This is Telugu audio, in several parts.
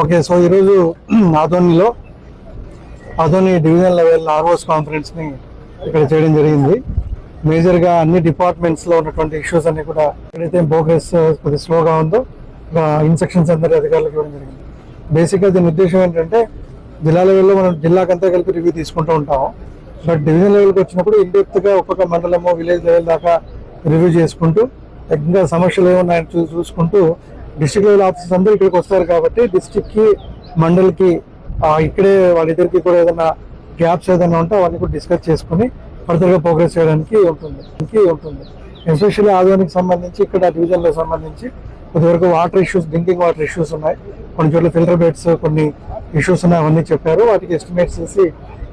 ఓకే. సో ఈరోజు ఆధోనిలో ఆధోని డివిజన్ లెవెల్ ఆర్ఓస్ కాన్ఫరెన్స్ని ఇక్కడ చేయడం జరిగింది. మేజర్గా అన్ని డిపార్ట్మెంట్స్లో ఉన్నటువంటి ఇష్యూస్ అన్ని కూడా ఎక్కడైతే ప్రోగ్రెస్ కొద్దిగా స్లోగా ఉందో ఇన్స్ట్రక్షన్స్ అందరి అధికారులకు ఇవ్వడం జరిగింది. బేసిక్గా దీని ఉద్దేశం ఏంటంటే జిల్లా లెవెల్లో మనం జిల్లాకంతా కలిపి రివ్యూ తీసుకుంటూ ఉంటాం బట్ డివిజన్ లెవెల్కి వచ్చినప్పుడు ఇండెప్త్గా ఒక్కొక్క మండలము విలేజ్ లెవెల్ దాకా రివ్యూ చేసుకుంటూ తగ్గ సమస్యలు ఏమున్నాయని చూసుకుంటూ డిస్ట్రిక్ట్ లెవెల్ ఆఫీసర్స్ అందరూ ఇక్కడికి వస్తారు కాబట్టి డిస్ట్రిక్ట్కి మండల్కి ఇక్కడే వాళ్ళిద్దరికి కూడా ఏదైనా గ్యాప్స్ ఏదైనా ఉంటే అవన్నీ కూడా డిస్కస్ చేసుకుని ఫర్దర్గా ప్రోగ్రెస్ చేయడానికి ఉంటుంది. ఇంకే ఉంటుంది. ఎస్పెషల్లీ ఆదాయానికి సంబంధించి ఇక్కడ డివిజన్లో సంబంధించి కొద్దివరకు water issues drinking water issues ఉన్నాయి. కొన్ని చోట్ల ఫిల్టర్ బెడ్స్ కొన్ని ఇష్యూస్ ఉన్నాయి అవన్నీ చెప్పారు. వాటికి ఎస్టిమేట్స్ చేసి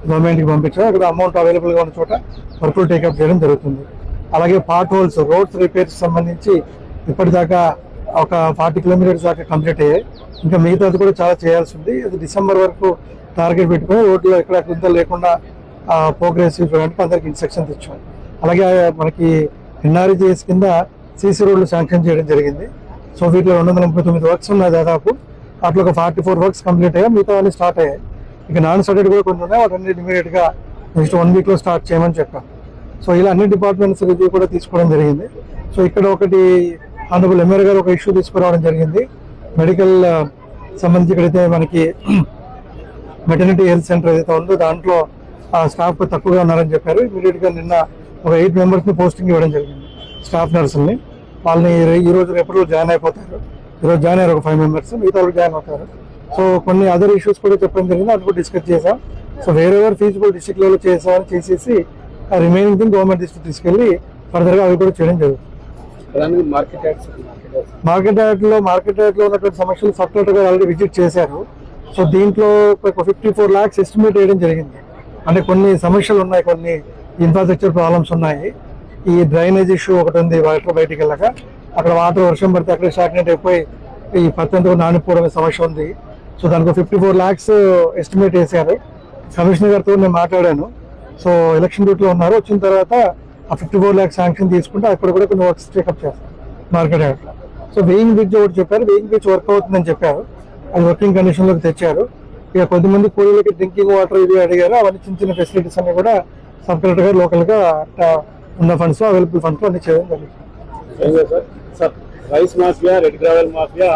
గవర్నమెంట్కి పంపించారు. అక్కడ అమౌంట్ అవైలబుల్గా ఉన్న చోట వర్కులు టేకప్ చేయడం జరుగుతుంది. అలాగే పార్ట్ హోల్స్ రోడ్స్ రిపేర్స్ సంబంధించి ఇప్పటిదాకా ఒక ఫార్టీ కిలోమీటర్స్ దాకా కంప్లీట్ అయ్యాయి. ఇంకా మిగతాది కూడా చాలా చేయాల్సి ఉంది. అది డిసెంబర్ వరకు టార్గెట్ పెట్టుకుని రోడ్లో ఎక్కడ గుంతలు లేకుండా ప్రోగ్రెస్ చూడడానికి అందరికి ఇన్స్ట్రక్షన్స్ ఇచ్చాం అలాగే మనకి ఎన్ఆర్జీఎస్ కింద సీసీ రోడ్లు శాంక్షన్ చేయడం జరిగింది. సో వీటిలో రెండు వందల ముప్పై తొమ్మిది వర్క్స్ ఉన్నాయి దాదాపు. అట్లా ఒక ఫార్టీ ఫోర్ వర్క్స్ కంప్లీట్ అయ్యాయి. మిగతా అన్ని స్టార్ట్ అయ్యాయి. ఇక నాన్ స్టార్టెడ్ కూడా కొన్ని ఉన్నాయి. వాటన్నిటి ఇమీడియట్గా నెక్స్ట్ వన్ వీక్లో స్టార్ట్ చేయమని చెప్పాం. సో ఇలా అన్ని డిపార్ట్మెంట్స్ రివ్యూ కూడా తీసుకోవడం జరిగింది. సో ఇక్కడ ఒకటి ఆనరబుల్ ఎంఆర్ గారు ఒక ఇష్యూ తీసుకురావడం జరిగింది. మెడికల్ uh, సంబంధించి ఇక్కడైతే మనకి మెటర్నిటీ హెల్త్ సెంటర్ ఏదైతే ఉందో దాంట్లో ఆ స్టాఫ్ తక్కువగా ఉన్నారని చెప్పారు. ఇమీడియట్గా నిన్న ఒక ఎయిట్ మెంబర్స్ని పోస్టింగ్ ఇవ్వడం జరిగింది. స్టాఫ్ నర్సుల్ని వాళ్ళని ఈ- రోజు రేపటి జాయిన్ అయిపోతారు. ఈ రోజు జాయిన్ అయ్యారు ఒక ఫైవ్ మెంబర్స్ మిగతా జాయిన్ అవుతారు. సో కొన్ని అదర్ ఇష్యూస్ కూడా చెప్పడం జరిగింది. అది కూడా డిస్కస్ చేసాం సో వేరే వేరే ఫీజిబుల్ డిస్ట్రిక్ట్ లెవెల్ చేసామని చేసేసి ఆ రిమైనింగ్ థింగ్ గవర్నమెంట్ డిస్ట్రిక్ట్ తీసుకెళ్ళి ఫర్దర్గా అవి కూడా చేయడం జరుగుతుంది. మార్కెట్ యాడ్స్ మార్కెట్ మార్కెట్లో మార్కెట్ యాక్ట్లో ఉన్నటువంటి సమస్యలు సబ్ గారు ఆల్రెడీ విజిట్ చేశారు. సో దీంట్లో ఒక ఫిఫ్టీ ఫోర్ లాక్స్ ఎస్టిమేట్ వేయడం జరిగింది. అంటే కొన్ని సమస్యలు ఉన్నాయి కొన్ని ఇన్ఫ్రాస్ట్రక్చర్ ప్రాబ్లమ్స్ ఉన్నాయి. ఈ డ్రైనేజ్ ఇష్యూ ఒకటి ఉంది వాటర్ బయటికి వెళ్ళక. అక్కడ వాటర్ వర్షం పడితే అక్కడ స్టాగ్నెట్ అయిపోయి ఈ పత్తి అంతా నానిపోవడం సమస్య ఉంది. సో దానికి ఫిఫ్టీ ఫోర్ లాక్స్ ఎస్టిమేట్ వేశారు. కమిషనర్ గారితో నేను మాట్లాడాను. సో ఎలక్షన్ డ్యూటీలో ఉన్నారు. వచ్చిన తర్వాత ఆ ఫిఫ్టీ ఫోర్ ల్యాక్స్ శాంక్షన్ తీసుకుంటే అక్కడ కూడా కొన్ని వర్క్స్ టేకప్ చేస్తారు. మార్కెట్ యార్డ్లో. సో వెయింగ్ బ్రిడ్జ్ ఒకటి చెప్పారు వెయింగ్ బ్రిడ్జ్ వర్క్ అవుతుందని చెప్పారు. అది వర్కింగ్ కండిషన్లోకి తెచ్చారు. ఇక కొద్దిమంది కూలీలకి డ్రింకింగ్ వాటర్ ఇవి అడిగారు అవన్నీ చిన్న చిన్న ఫెసిలిటీస్ అన్ని కూడా సబ్ కలెక్టర్ గారు లోకల్గా ఆ, ఉన్న ఫండ్స్ అవైలబుల్ ఫండ్స్ అన్ని చేయడం జరుగుతుంది sir. Rice mafia red gravel mafia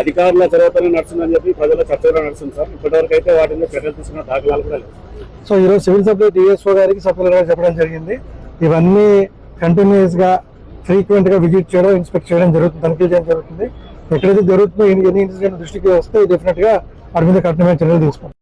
అధికారుల చొరవతోనే నడుస్తుందని చెప్పి ప్రజల చర్చలో నడుస్తుంది సార్. ఇప్పటివరకు అయితే వాటి మీద చర్యలు తీసుకున్న దాఖలాలు కూడా లేవు. సో ఈరోజు సివిల్ సప్లై డిఎస్ఓ గారికి కలెక్టర్ గారు చెప్పడం జరిగింది. ఇవన్నీ కంటిన్యూస్గా గా గా విజిట్ చేయడం ఇన్స్పెక్ట్ చేయడం జరుగుతుంది తనిఖీ చేయడం జరుగుతుంది. ఎక్కడైతే జరుగుతుందో ఎన్ని ఎన్ని ఇన్సిడెంట్ దృష్టికి వస్తే డెఫినెట్గా వాటి మీద కఠినమైన చర్యలు తీసుకుంటాం